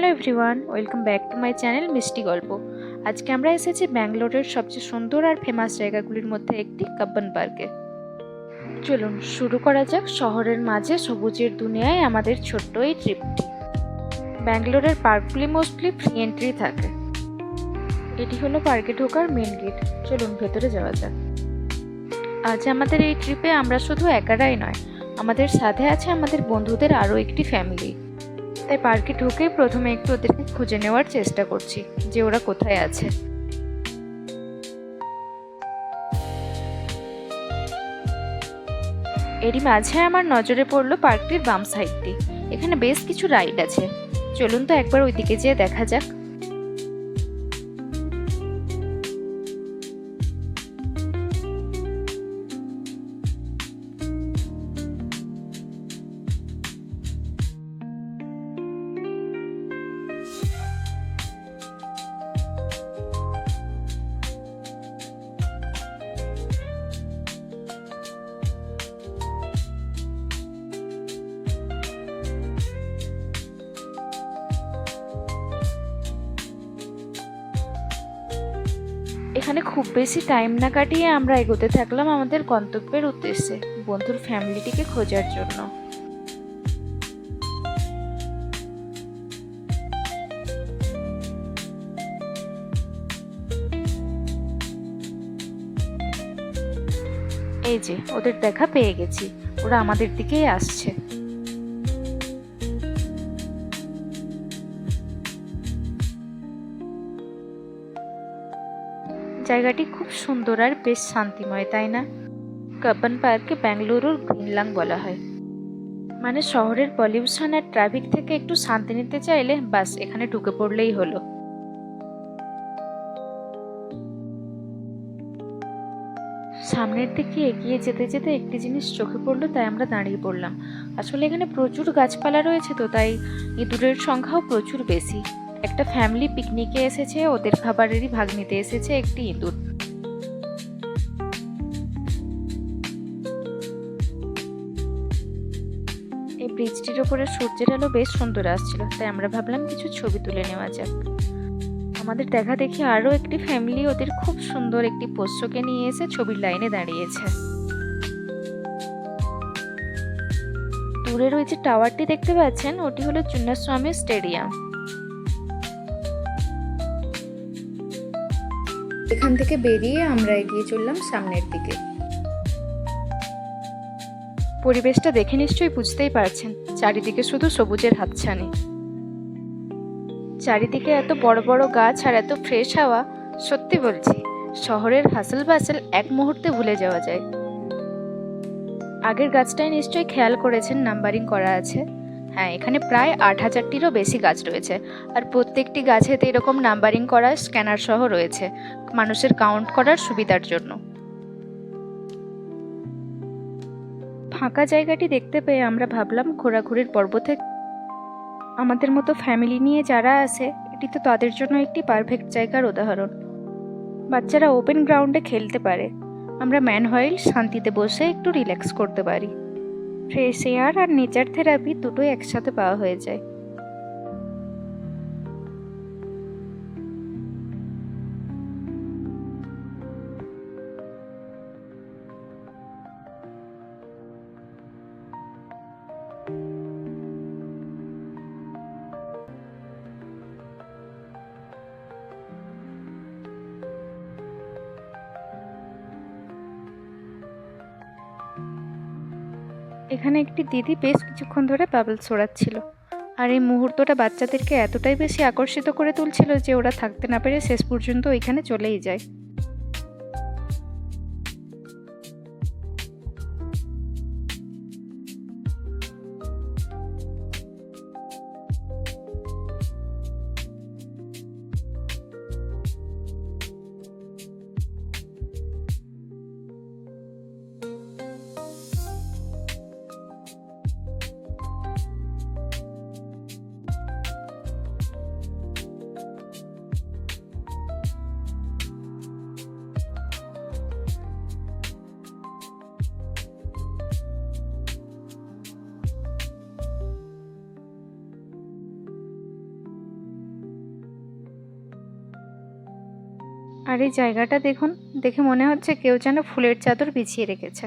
Hello everyone, welcome back to my channel মিষ্টি গল্প। আজকে আমরা এসেছি ব্যাঙ্গালোরের সবচেয়ে সুন্দর আর ফেমাস জায়গাগুলির মধ্যে একটি কাব্বান পার্কে। চলুন, শুরু করা যাক শহরের মাঝে সবুজের দুনিয়ায় আমাদের ছোট্ট এই ট্রিপটি ব্যাঙ্গালোরের পার্কগুলি মোস্টলি ফ্রি এন্ট্রি থাকে। এটি হলো পার্কে ঢোকার মেন গেট চলুন, ভেতরে যাওয়া যাক। আজ আমাদের এই ট্রিপে আমরা শুধু একারাই নয়, আমাদের সাথে আছে আমাদের বন্ধুদের আরও একটি ফ্যামিলি তাই পার্কে ঢুকে প্রথমে একটু ওদেরকে খুঁজে নেওয়ার চেষ্টা করছি যে ওরা কোথায় আছে। এরই মাঝে আমার নজরে পড়ল পার্কটির বাম সাইডটি। এখানে বেশ কিছু রাইড আছে। চলুন তো একবার ওইদিকে যেয়ে দেখা যাক। এখানে খুব বেশি টাইম না কাটিয়ে আমরা এগোতে থাকলাম আমাদের গন্তব্যের উদ্দেশ্যে, বন্ধুর ফ্যামিলিটিকে খোঁজার জন্য। এই যে, ওদের দেখা পেয়ে গেছি। ওরা আমাদের দিকেই আসছে। জায়গাটি খুব সুন্দর আর বেশ শান্তিময়, তাই না? কাব্বান পার্কে ব্যাঙ্গালুরুর গ্রিনলাং বলা হয়। মানে শহরের পলিউশন আর ট্রাফিক থেকে একটু শান্তি নিতে চাইলে বাস এখানে ঢুকে পড়লেই হলো। সামনের দিকে এগিয়ে যেতে যেতে একটি জিনিস চোখে পড়ল, তাই আমরা দাঁড়িয়ে পড়লাম। আসলে এখানে প্রচুর গাছপালা রয়েছে তো, তাই ইঁদুরের সংখ্যাও প্রচুর বেশি। একটা ফ্যামিলি পিকনিকে এসেছে, ওদের খাবারেরই ভাগ নিতে এসেছে একটি ইঁদুর। এই ব্রিজটির ওপরে সূর্যের আলো বেশ সুন্দর আসছিল, তাই আমরা ভাবলাম কিছু ছবি তুলে নেওয়া যাক। আমাদের দেখা দেখি আরও একটি ফ্যামিলি ওদের খুব সুন্দর একটি পোষ্যকে নিয়ে এসে ছবির লাইনে দাঁড়িয়েছে। দূরের ওই যে টাওয়ারটি দেখতে পাচ্ছেন, ওটি হলো চুন্নাস্বামী স্টেডিয়াম এখান থেকে বেরিয়ে আমরা এগিয়ে চললাম সামনের দিকে। পরিবেশটা দেখে নিশ্চয়ই বুঝতেই পারছেন, চারিদিকে শুধু সবুজের হাতছানি। চারিদিকে এত বড় বড় গাছ আর এত ফ্রেশ হাওয়া, সত্যি বলছি, শহরের হাসেল বাসেল এক মুহূর্তে ভুলে যাওয়া যায়। আগের গাছটাই নিশ্চয়ই খেয়াল করেছেন নাম্বারিং করা আছে। হ্যাঁ এখানে প্রায় আট হাজারটিরও বেশি গাছ রয়েছে। আর প্রত্যেকটি গাছেতে এরকম নাম্বারিং করা স্ক্যানার সহ রয়েছে, মানুষের কাউন্ট করার সুবিধার জন্য। ফাঁকা জায়গাটি দেখতে পেয়ে আমরা ভাবলাম ঘোরাঘুরির পর্ব থেকে আমাদের মতো ফ্যামিলি নিয়ে যারা আসে এটি তো তাদের জন্য একটি পারফেক্ট জায়গার উদাহরণ। বাচ্চারা ওপেন গ্রাউন্ডে খেলতে পারে। আমরা ম্যানহয়েল শান্তিতে বসে একটু রিল্যাক্স করতে পারি। ফ্রেশ এয়ার আর নেচার থেরাপি দুটোই একসাথে পাওয়া হয়ে যায়। এখানে একটি দিদি বেশ কিছুক্ষণ ধরে বাবল ছড়াচ্ছিল আর এই মুহূর্তটা বাচ্চাদেরকে এতটাই বেশি আকর্ষিত করে তুলছিল যে ওরা থাকতে না পেরে শেষ পর্যন্ত ওইখানে চলেই যায়। আর এই জায়গাটা দেখুন, দেখে মনে হচ্ছে কেউ যেন ফুলের চাদর বিছিয়ে রেখেছে।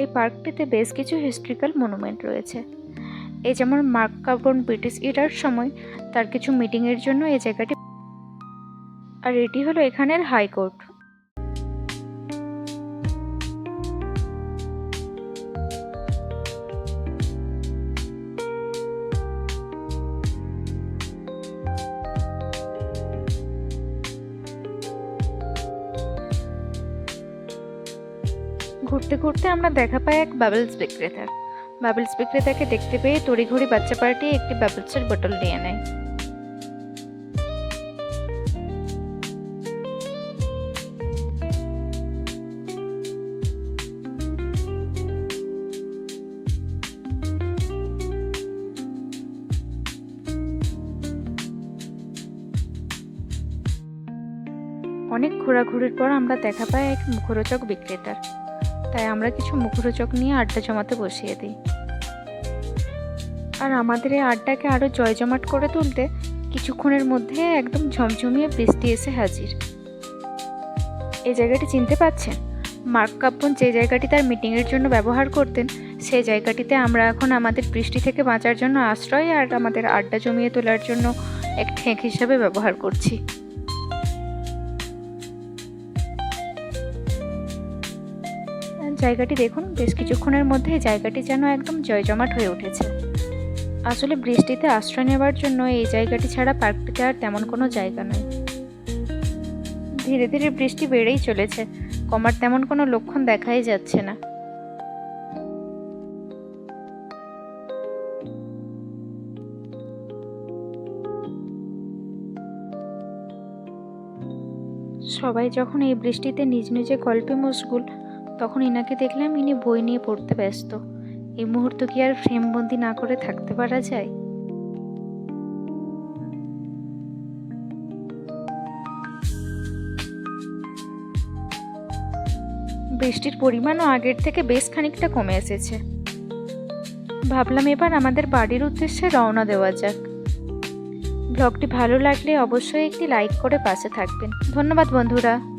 এই পার্কটিতে বেশ কিছু হিস্ট্রিক্যাল মনুমেন্ট রয়েছে। এই যেমন মার্ক কাবন ব্রিটিশ ইরার সময়, তার কিছু মিটিংয়ের জন্য এই জায়গাটি আর এটি হলো এখানের হাইকোর্ট। ঘুরতে ঘুরতে আমরা দেখা পাই এক বাবলস বিক্রেতার বাবলস বিক্রেতাকে দেখতে পেয়ে তড়িঘড়ি বাচ্চা পার্টি একটি বাবলসের বোতল নিয়ে নেয়। অনেক ঘোরাঘুরির পর আমরা দেখা পাই এক মুখরোচক বিক্রেতার। তাই আমরা কিছু মুখরোচক নিয়ে আড্ডা জমাতে বসিয়ে দিই। আর আমাদের এই আড্ডাকে আরও জয়জমাট করে তুলতে কিছুক্ষণের মধ্যে একদম ঝমঝমিয়ে বৃষ্টি এসে হাজির। এই জায়গাটি চিনতে পাচ্ছেন? মার্ক কাপ্পন যে জায়গাটি তার মিটিংয়ের জন্য ব্যবহার করতেন, সেই জায়গাটিতে আমরা এখন আমাদের বৃষ্টি থেকে বাঁচার জন্য আশ্রয় আর আমাদের আড্ডা জমিয়ে তোলার জন্য এক ঠেক হিসাবে ব্যবহার করছি। জায়গাটি দেখুন, বেশ কিছুক্ষণের মধ্যে জায়গাটি যেন একদম জয়জমাট হয়ে উঠেছে। আসলে বৃষ্টিতে আশ্রয় নেওয়ার জন্য এই জায়গাটি ছাড়া পার্কটিতে আর তেমন কোনো জায়গা নয় ধীরে ধীরে বৃষ্টি বেড়েই চলেছে, কমার তেমন কোনো লক্ষণ দেখাই যাচ্ছে না। সবাই যখন এই বৃষ্টিতে নিজ নিজে গল্পে মশগুল তখন ইনাকে দেখলাম ইনি বই নিয়ে পড়তে ব্যস্ত। এই মুহূর্ত কি আর ফ্রেমবন্দি না করে থাকতে পারা যায়? বৃষ্টির পরিমাণও আগের থেকে বেশ খানিকটা কমে এসেছে। ভাবলাম এবার আমাদের বাড়ির উদ্দেশ্যে রওনা দেওয়া যাক। ব্লগটি ভালো লাগলে অবশ্যই একটি লাইক করে পাশে থাকবেন। ধন্যবাদ বন্ধুরা।